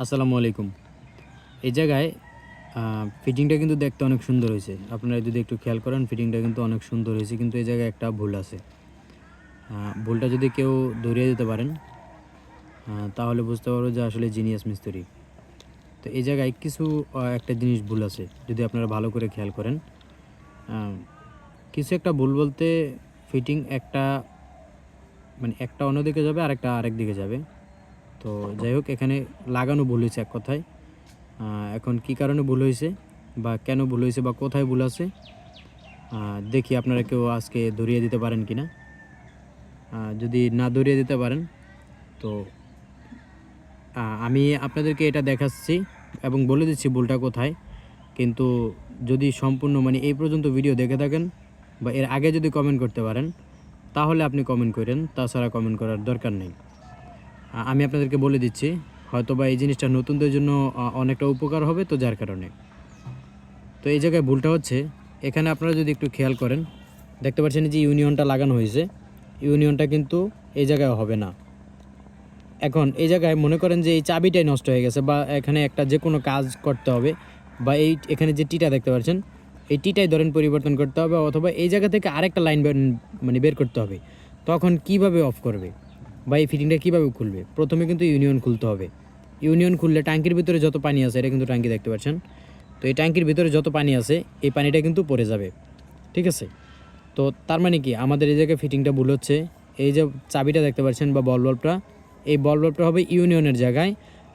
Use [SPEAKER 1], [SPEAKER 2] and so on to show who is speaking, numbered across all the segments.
[SPEAKER 1] আসসালামু আলাইকুম। এই জায়গায় ফিটিংটা কিন্তু দেখতে অনেক সুন্দর হয়েছে। আপনারা যদি একটু খেয়াল করেন ফিটিংটা কিন্তু অনেক সুন্দর হয়েছে, কিন্তু এই জায়গায় একটা ভুল আছে। ভুলটা যদি কেউ ধরিয়ে দিতে পারেন তাহলে বুঝতে পারব যে আসলে জিনিয়াস মিস্ত্রি। তো এই জায়গায় কিছু একটা জিনিস ভুল আছে, যদি আপনারা ভালো করে খেয়াল করেন। কিছু একটা ভুল বলতে ফিটিং একটা মানে একটা অন্যদিকে যাবে আর একটা আরেক দিকে যাবে। তো যাই হোক, এখানে লাগানো ভুল হয়েছে এক কথায়। এখন কি কারণে ভুল হয়েছে বা কেন ভুল হয়েছে বা কোথায় ভুল আছে দেখি আপনারা কেউ আজকে ধরিয়ে দিতে পারেন কি না। যদি না ধরিয়ে দিতে পারেন, তো আমি আপনাদেরকে এটা দেখাচ্ছি এবং বলে দিচ্ছি ভুলটা কোথায়। কিন্তু যদি সম্পূর্ণ মানে এই পর্যন্ত ভিডিও দেখে থাকেন বা এর আগে যদি কমেন্ট করতে পারেন, তাহলে আপনি কমেন্ট করেন, তাছাড়া কমেন্ট করার দরকার নেই। আমি আপনাদেরকে বলে দিচ্ছি হয়তো বা এই জিনিসটা নতুনদের জন্য অনেকটা উপকার হবে তো যার কারণে। তো এই জায়গায় ভুলটা হচ্ছে, এখানে আপনারা যদি একটু খেয়াল করেন, দেখতে পাচ্ছেন যে ইউনিয়নটা লাগানো হয়েছে, ইউনিয়নটা কিন্তু এই জায়গায় হবে না। এখন এই জায়গায় মনে করেন যে এই চাবিটাই নষ্ট হয়ে গেছে, বা এখানে একটা যে কোনো কাজ করতে হবে, বা এই এখানে যে টিটা দেখতে পাচ্ছেন, এই টিটাই ধরেন পরিবর্তন করতে হবে, অথবা এই জায়গা থেকে আরেকটা লাইন মানে বের করতে হবে। তখন কীভাবে অফ করবে? বা এই ফিটিংটা কীভাবে খুলবে? প্রথমে কিন্তু ইউনিয়ন খুলতে হবে। ইউনিয়ন খুললে ট্যাঙ্কির ভিতরে যত পানি আছে, এটা কিন্তু ট্যাঙ্কি দেখতে পাচ্ছেন। তো এই ট্যাঙ্কির ভিতরে যত পানি আছে, এই পানিটা কিন্তু পড়ে যাবে। ঠিক আছে? তো তার মানে কি? আমাদের এই জায়গায় ফিটিংটা ভুল হচ্ছে। এই যে চাবিটা দেখতে পাচ্ছেন বা বল বাল্বটা এই বল বাল্বটা হবে ইউনিয়নের জায়গায়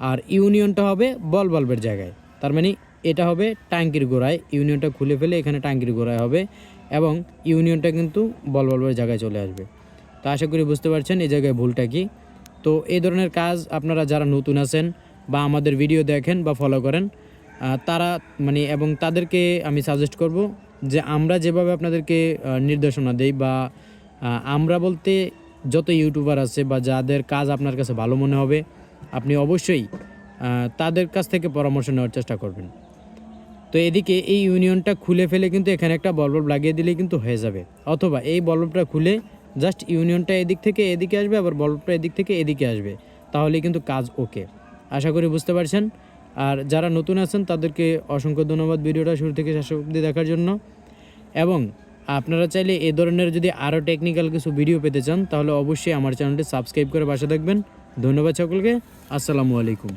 [SPEAKER 1] আর ইউনিয়নটা হবে বল বাল্বের জায়গায়। তার মানে এটা হবে ট্যাঙ্কির গোড়ায়। ইউনিয়নটা খুলে ফেলে এখানে ট্যাঙ্কির গোড়ায় হবে এবং ইউনিয়নটা কিন্তু বল বাল্বের জায়গায় চলে আসবে। তো আশা করি বুঝতে পারছেন এই জায়গায় ভুলটা কি। তো এই ধরনের কাজ আপনারা যারা নতুন আছেন বা আমাদের ভিডিও দেখেন বা ফলো করেন তারা মানে এবং তাদেরকে আমি সাজেস্ট করব যে আমরা যেভাবে আপনাদেরকে নির্দেশনা দেই বা আমরা বলতে যত ইউটিউবার আছে বা যাদের কাজ আপনার কাছে ভালো মনে হবে, আপনি অবশ্যই তাদের কাছ থেকে পরামর্শ নেওয়ার চেষ্টা করবেন। তো এদিকে এই ইউনিয়নটা খুলে ফেলে কিন্তু এখানে একটা বলব লাগিয়ে দিলে কিন্তু হয়ে যাবে। অথবা এই বলবটা খুলে জাস্ট ইউনিয়নটা এদিক থেকে এদিকে আসবে, আবার বলবটা এদিক থেকে এদিকে আসবে। তাহলেই কিন্তু কাজ ওকে। আশা করি বুঝতে পারছেন। আর যারা নতুন আছেন, তাদেরকে অসংখ্য ধন্যবাদ ভিডিওটা শুরু থেকে শেষ অবধি দেখার জন্য। এবং আপনারা চাইলে এ ধরনের যদি আরও টেকনিক্যাল কিছু ভিডিও পেতে চান, তাহলে অবশ্যই আমার চ্যানেলটি সাবস্ক্রাইব করে পাশে থাকবেন। ধন্যবাদ সকলকে। আসসালামু আলাইকুম।